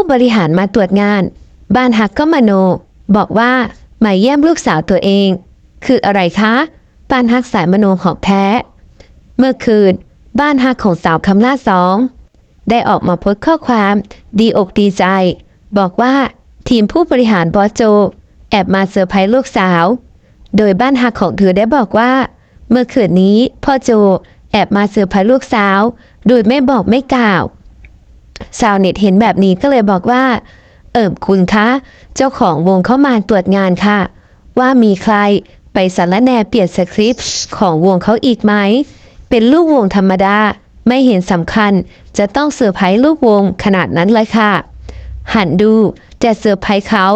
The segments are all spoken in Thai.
ผู้บริหารมาตรวจงาน บ้านฮักก็มโน บอกว่ามาเยี่ยมลูกสาวตัวเอง คืออะไรคะบ้านฮักสายมโนของแท้ เมื่อคืน บ้านฮักของสาวคำล่าสองได้ออกมาโพสต์ข้อความดีอกดีใจ บอกว่าทีมผู้บริหารบอโจ แอบมาเซอร์ไพรส์ลูกสาว โดยบ้านฮักของเธอได้บอกว่า เมื่อคืนนี้พ่อโจ แอบมาเซอร์ไพรส์ลูกสาว โดยไม่บอกไม่กล่าว ชาวเน็ตเห็นแบบนี้ก็เลยบอกว่า เอิบคุณคะ เจ้าของวงเข้ามาตรวจงานค่ะ ว่ามีใครไปสารแหนเปลี่ยนสคริปต์ของวงเขาอีกไหม เป็นลูกวงธรรมดา ไม่เห็นสำคัญ จะต้องเซอร์ไพรส์ลูกวงขนาดนั้นเลยค่ะ หันดูจะเซอร์ไพรส์เขา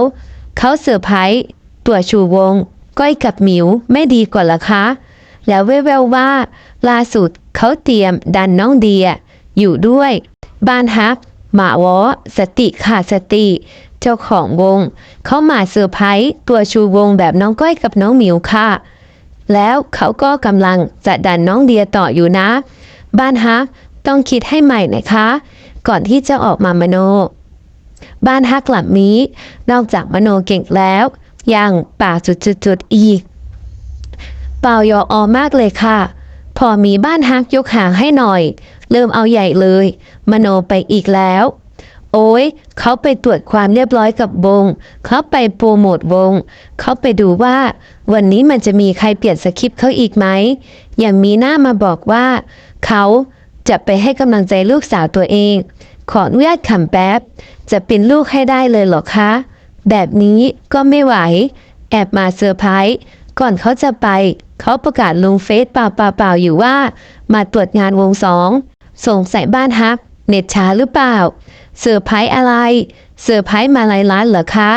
เขาเซอร์ไพรส์ตัวชูวง ก้อยกับหมิวไม่ดีกว่าละคะ แล้วแววๆว่าล่าสุดเขาเตรียมดันน้องเดียอยู่ด้วย บ้านฮักหมาวอสติขาดสติ เจ้าของวง เขามาเซอร์ไพรส์ตัวชูวงแบบน้องก้อยกับน้องหมิวค่ะ แล้วเขาก็กำลังจะดันน้องเดียต่ออยู่นะ บ้านฮักต้องคิดให้ใหม่นะคะ ก่อนที่จะออกมามโน บ้านฮักหลับนี้ นอกจากมโนเก่งแล้ว ยังป่ากจุดๆๆอีกเปล่ายออมากเลยค่ะ พอมีบ้านฮักยกหางให้หน่อย เริ่มเอาใหญ่เลย มโนไปอีกแล้ว โอ้ยเขาไปตรวจความเรียบร้อยกับวง เขาไปโปรโมทวง เขาไปดูว่า วันนี้มันจะมีใครเปลี่ยนสคริปต์เขาอีกไหม อย่างมีหน้ามาบอกว่า เขาจะไปให้กำลังใจลูกสาวตัวเอง ขออนุญาตขำแป๊บ จะเป็นลูกให้ได้เลยเหรอคะ แบบนี้ก็ไม่ไหว แอบมาเซอร์ไพรส์ก่อนเขาจะไป เขาประกาศลงเฟซเปล่าๆอยู่ว่า มาตรวจงานวงสอง สงสัยบ้านฮัก เน็ตช้าหรือเปล่าเซอร์ไพรส์อะไรเซอร์ไพรส์มาลายล้านเหรอคะ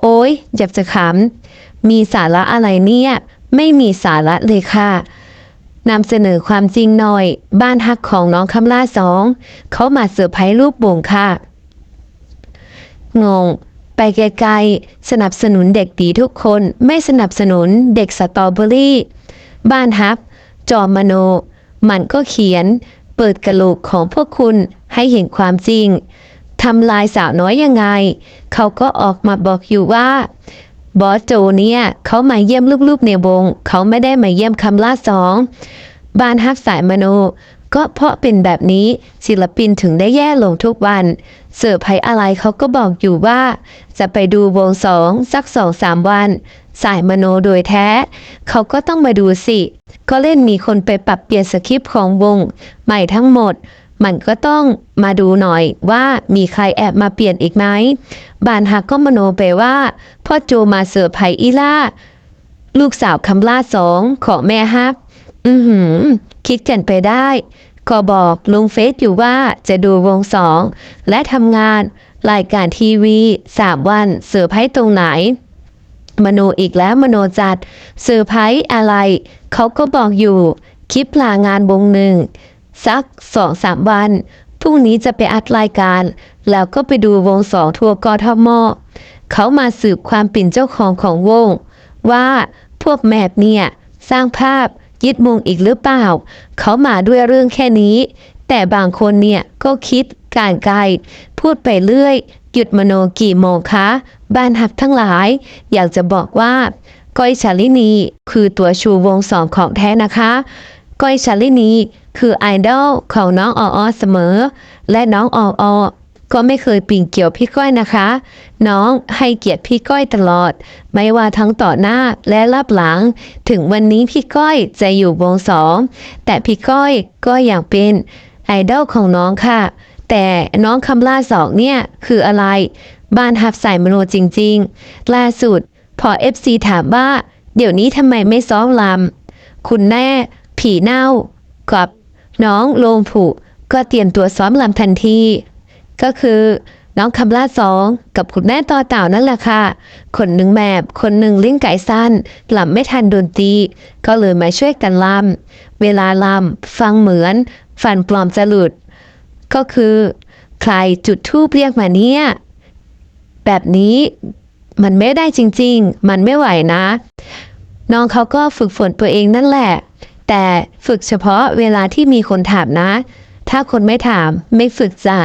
โอ้ยอยากจะขำ มีสาระอะไรเนี่ย ไม่มีสาระเลยค่ะนำเสนอความจริงหน่อย บ้านฮักของน้องคำล่าสอง เขามาเซอร์ไพรส์รูปบ่งค่ะ งง ไปไกลๆ สนับสนุนเด็กดีทุกคน ไม่สนับสนุนเด็กสตรอเบอรี่ บ้านฮับ จอมโน มันก็เขียน เปิดกระโหลกของพวกคุณให้เห็นความจริงทำลายสาวน้อยยังไง เขาก็ออกมาบอกอยู่ว่า บอสโจเนี่ยเขามาเยี่ยมลูกๆในวง เขาไม่ได้มาเยี่ยมคำล่าสองบ้านฮับสายมโน ก็เพราะเป็นแบบนี้ศิลปินถึงได้แย่ลงทุกวัน เสิร์ฟไพอะไรเขาก็บอกอยู่ว่า จะไปดูวงสองสักสองสามวัน สายมโนโดยแท้ เขาก็ต้องมาดูสิ ก็เล่นมีคนไปปรับเปลี่ยนสคริปต์ของวง ใหม่ทั้งหมด มันก็ต้องมาดูหน่อยว่ามีใครแอบมาเปลี่ยนอีกไหมบานฮักก็มโนไปว่าพ่อโจมาเสิร์ฟไพอีล่าลูกสาวคำล่าสองของแม่ฮักอือหือ คิดกันไปได้ก็บอกลุงเฟซอยู่ว่าจะดูวงสอง และทำงานรายการทีวีสามวันเซอร์ไพรตรงไหน มโนอีกแล้วมโนจัดเซอร์ไพรอะไร เขาก็บอกอยู่ คลิปลางานวงหนึ่ง สักสองสามวันพรุ่งนี้จะไปอัดรายการ แล้วก็ไปดูวงสองทัวร์กทมเขามาสืบความเป็นเจ้าของของวง ว่าพวกแมบเนี่ย สร้างภาพ ยึดมงอีกหรือเปล่า เขามาด้วยเรื่องแค่นี้ แต่บางคนเนี่ยก็คิดการไกล พูดไปเรื่อย หยุดมโนกี่โมงคะ บ้านหักทั้งหลาย อยากจะบอกว่า ก้อยชาลินี คือตัวชูวงสองของแท้นะคะ ก้อยชาลินี คือไอดอลของน้องอออเสมอ และน้องอออ ก็ไม่เคยปิ่งเกี่ยวพี่ก้อยนะคะ น้องให้เกียรติพี่ก้อยตลอด ไม่ว่าทั้งต่อหน้าและรับหลัง ถึงวันนี้พี่ก้อยจะอยู่วงสองแต่พี่ก้อยก็อยากเป็นไอดอลของน้องค่ะ แต่น้องคำล่าสองเนี่ยคืออะไรบ้านฮับใส่มโนจริง ๆ ล่าสุด พอเอฟซีถามว่า เดี๋ยวนี้ทำไมไม่ซ้อมลำ คุณแน่ ผีเน่ากับน้องโลงผุก็เตรียมตัวซ้อมลำทันที ก็คือน้องคำล่าสองกับคุณแม่ต่อเต่านั่นแหละค่ะ คนหนึ่งแมบ คนหนึ่งลิ้นไก่สั้นลำไม่ทันดนตรีก็เลยมาช่วยกันลำเวลาลำฟังเหมือน ฟันปลอมจะหลุด ก็คือ ใครจุดทูปเรียกมาเนี่ย แบบนี้มันไม่ได้จริง ๆ มันไม่ไหวนะ น้องเขาก็ฝึกฝนตัวเองนั่นแหละ แต่ฝึกเฉพาะเวลาที่มีคนถามนะ ถ้าคนไม่ถามไม่ฝึกจะ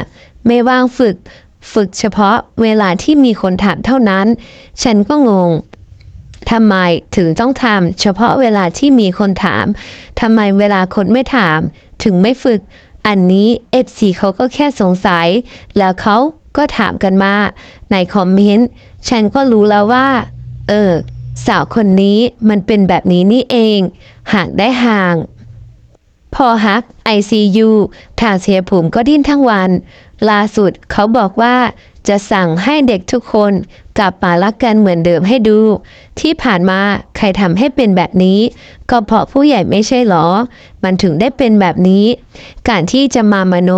ไม่ว่างฝึก ฝึกเฉพาะเวลาที่มีคนถามเท่านั้น ฉันก็งงทำไมถึงต้องทำเฉพาะเวลาที่มีคนถามทำไมเวลาคนไม่ถาม ถึงไม่ฝึก อันนี้เอฟซีเขาก็แค่สงสัย แล้วเขาก็ถามกันมาในคอมเมนต์ฉันก็รู้แล้วว่า เออ สาวคนนี้มันเป็นแบบนี้นี่เอง ห่างได้ห่าง พอฮัก ICU ทางเชียภูมิก็ดิ้นทั้งวัน ล่าสุดเขาบอกว่าจะสั่งให้เด็กทุกคนกลับมารักกันเหมือนเดิมให้ดู ที่ผ่านมาใครทำให้เป็นแบบนี้ ก็เพราะผู้ใหญ่ไม่ใช่หรอ มันถึงได้เป็นแบบนี้ การที่จะมามโน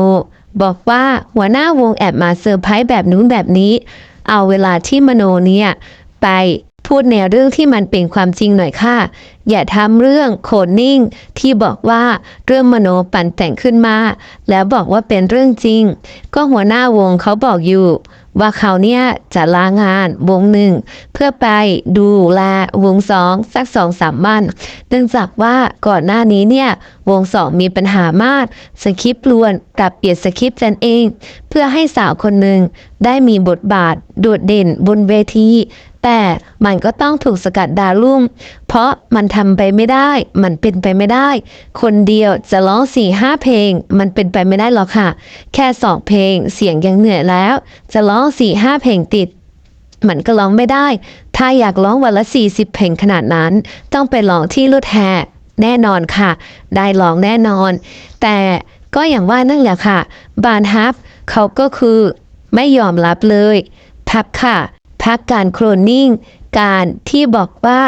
บอกว่าหัวหน้าวงแอบมาเซอร์ไพรส์แบบนู้นแบบนี้ เอาเวลาที่มโนเนี่ยไป พูดในเรื่องที่มันเป็นความจริงหน่อยค่ะ อย่าทำเรื่องโคดนิ่งที่บอกว่าเรื่องมโนปั่นแต่งขึ้นมา แล้วบอกว่าเป็นเรื่องจริง ก็หัวหน้าวงเขาบอกอยู่ ว่าเขาเนี่ยจะลางานวงหนึ่ง เพื่อไปดูแลวงสองสักสองสามวันเนื่องจากว่าก่อนหน้านี้เนี่ยวงสองมีปัญหามาก สคริปต์ล้วนปรับเปลี่ยนสคริปต์กันเอง เพื่อให้สาวคนหนึ่งได้มีบทบาทโดดเด่นบนเวที แต่มันก็ต้องถูกสกัดดาวรุ่งเพราะมันทำไปไม่ได้ มันเป็นไปไม่ได้ คนเดียวจะร้องสี่ห้าเพลง มันเป็นไปไม่ได้หรอกค่ะ แค่สองเพลงเสียงยังเหนื่อยแล้ว จะร้องสี่ห้าเพลงติด มันก็ร้องไม่ได้ ถ้าอยากร้องวันละ 40 เพลงขนาดนั้น ต้องไปร้องที่รถแห่แน่นอนค่ะ ได้ร้องแน่นอน แต่ก็อย่างว่านั่นแหละค่ะ บานฮับเขาก็คือไม่ยอมรับเลยพักค่ะ พักการโคลนนิ่ง การที่บอกว่า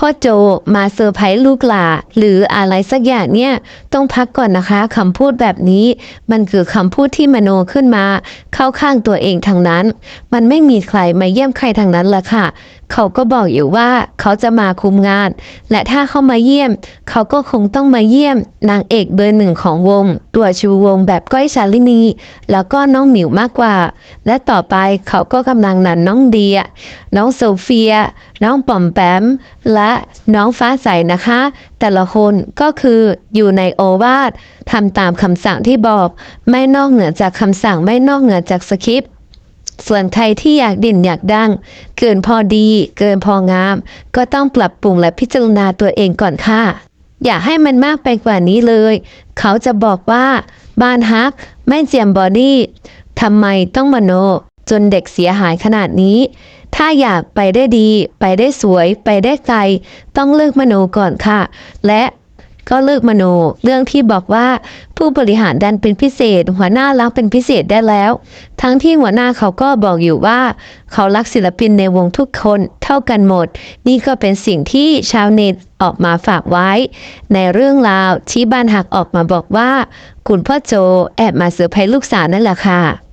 พ่อโจมาเซอร์ไพรส์ลูกหลาหรืออะไรสักอย่างเนี่ย ต้องพักก่อนนะคะคำพูดแบบนี้ มันคือคำพูดที่มโนขึ้นมา เข้าข้างตัวเองทางนั้น มันไม่มีใครมาเยี่ยมใครทางนั้นละค่ะเขาก็บอกอยู่ว่าเขาจะมาคุมงาน และถ้าเขามาเยี่ยม เขาก็คงต้องมาเยี่ยม นางเอกเบอร์หนึ่งของวง ตัวชูวงแบบก้อยชาลินี แล้วก็น้องหมิวมากกว่า และต่อไปเขาก็กำลังนันน้องเดีย น้องโซเฟีย น้องปอมแปม และน้องฟ้าใสนะคะ แต่ละคนก็คืออยู่ในโอวาททำตามคำสั่งที่บอก ไม่นอกเหนือจากคำสั่งไม่นอกเหนือจากสคริปต์ ส่วนใครที่อยากเด่นอยากดัง เกินพอดี เกินพองาม ก็ต้องปรับปรุงและพิจารณาตัวเองก่อนค่ะ อย่าให้มันมากไปกว่านี้เลย เขาจะบอกว่าบ้านฮักไม่เจียมบอดี้ทำไมต้องมโน จนเด็กเสียหายขนาดนี้ ถ้าอยากไปได้ดี ไปได้สวย ไปได้ไกล ต้องเลิกมโนก่อนค่ะ และ ก็เลิกมโน เรื่องที่บอกว่าผู้บริหารดันเป็นพิเศษ หัวหน้ารักเป็นพิเศษได้แล้ว ทั้งที่หัวหน้าเขาก็บอกอยู่ว่า เขารักศิลปินในวงทุกคนเท่ากันหมด นี่ก็เป็นสิ่งที่ชาวเน็ตออกมาฝากไว้ ในเรื่องราวที่บ้านหักออกมาบอกว่า คุณพ่อโจแอบมาเซอร์ไพรส์ลูกสาวนั่นแหละค่ะ